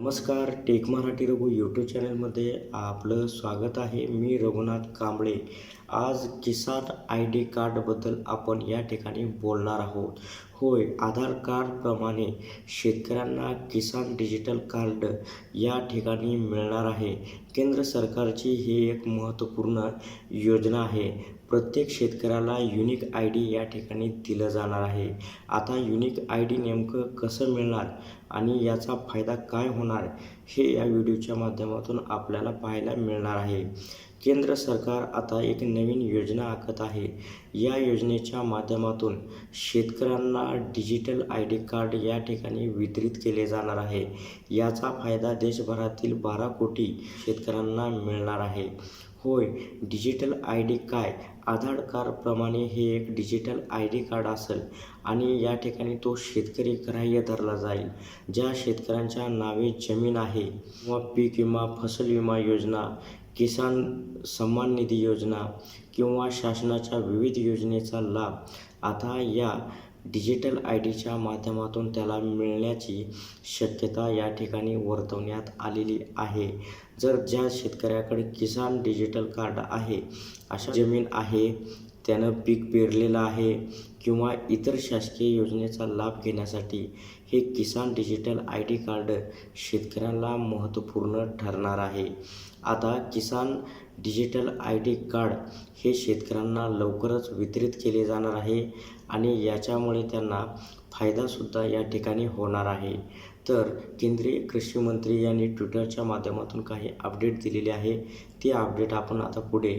नमस्कार take Marathi Raghu YouTube चॅनलमध्ये आपलं स्वागत आहे. मी रघुनाथ कांबळे. आज किसान आय डी कार्डबद्दल आपण या ठिकाणी बोलणार आहोत. होय आधार कार्डप्रमाणे शेतकऱ्यांना किसान डिजिटल कार्ड या ठिकाणी मिळणार आहे. केंद्र सरकारची ही एक महत्त्वपूर्ण योजना आहे. प्रत्येक शेतकऱ्याला युनिक आय डी या ठिकाणी दिलं जाणार आहे. आता युनिक आय डी नेमकं कसं मिळणार आणि याचा फायदा काय होणार हे या व्हिडिओच्या माध्यमातून आपल्याला पाहायला मिळणार आहे. केंद्र सरकार आता एक नवीन योजना आखत आहे. या योजनेच्या माध्यमातून शेतकऱ्यांना डिजिटल आय डी कार्ड या ठिकाणी वितरित केले जाणार आहे. याचा फायदा देशभरातील बारा कोटी शेतकऱ्यांना मिळणार आहे. होय डिजिटल आय डी काय? आधार कार्डप्रमाणे हे एक डिजिटल आय डी कार्ड असेल आणि या ठिकाणी तो शेतकरी ग्राह्य धरला जाईल ज्या शेतकऱ्यांच्या नावे जमीन आहे. किंवा पीक विमा फसल विमा योजना किसान सन्मान निधी योजना किंवा शासनाच्या विविध योजनेचा लाभ आता या डिजिटल आय डीच्या माध्यमातून त्याला मिळण्याची शक्यता या ठिकाणी वर्तवण्यात आलेली आहे. जर ज्या शेतकऱ्याकडे किसान डिजिटल कार्ड आहे अशा जमीन आहे त्यानं पीक पेरलेलं आहे किंवा इतर शासकीय योजनेचा लाभ घेण्यासाठी हे Kisan digital I D card शेतकऱ्यांना महत्त्वपूर्ण ठरणार आहे. आता Kisan digital I D card हे शेतकऱ्यांना लवकरच वितरित केले जाणार आहे आणि याच्यामुळे त्यांना फायदासुद्धा या ठिकाणी होणार आहे. तर केंद्रीय कृषी मंत्री यांनी ट्विटरच्या माध्यमातून काही अपडेट दिलेले आहे. ती अपडेट आपण आता पुढे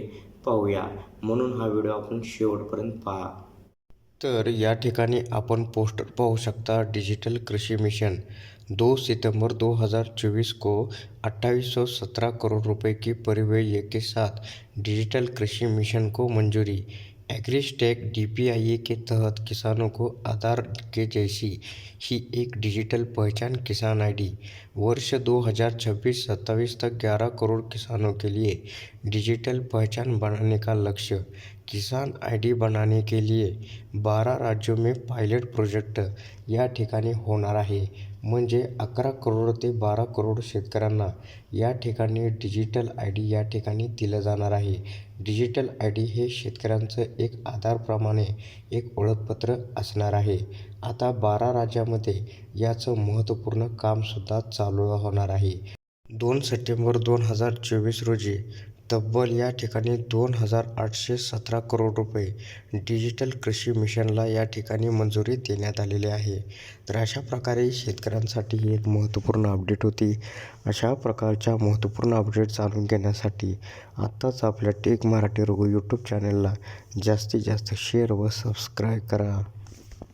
पाहूया. म्हणून हा व्हिडिओ आपण शेवटपर्यंत पहा. तर या ठिकाणी आपण पोस्टर पाहू शकता डिजिटल कृषी मिशन. दो सितंबर 2024 को अट्ठाईस सौ सत्रह करोड़ रुपए की परिव्यय के साथ डिजिटल कृषी मिशन को मंजूरी. एग्रीस्टेक डीपीआईए के तहत किसानों को आधार के जैसी ही एक डिजिटल पहचान किसान आईडी, वर्ष 2026-27 तक 11 करोड़ किसानों के लिए डिजिटल पहचान बनाने का लक्ष्य किसान आईडी बनाने के लिए 12 राज्यों में पायलट प्रोजेक्ट या ठिकाणी होणार आहे. म्हणजे अकरा करोड ते बारा करोड शेतकऱ्यांना या ठिकाणी डिजिटल आय डी या ठिकाणी दिलं जाणार आहे. डिजिटल आय डी हे शेतकऱ्यांचं एक आधारप्रमाणे एक ओळखपत्र असणार आहे. आता बारा राज्यामध्ये याचं महत्त्वपूर्ण कामसुद्धा चालू होणार आहे. दोन सप्टेंबर दोन हजार चोवीस रोजी तब्बल या ठिकाणी दोन हजार आठशे सतरा करोड रुपये डिजिटल कृषी मिशनला या ठिकाणी मंजुरी देण्यात आलेली आहे. तर अशा प्रकारे शेतकऱ्यांसाठी ही एक महत्त्वपूर्ण अपडेट होती. अशा प्रकारच्या महत्त्वपूर्ण अपडेट जाणून घेण्यासाठी आत्ताच आपल्या टेक मराठी रघु यूट्यूब चॅनलला जास्तीत जास्त शेअर व सबस्क्राईब करा.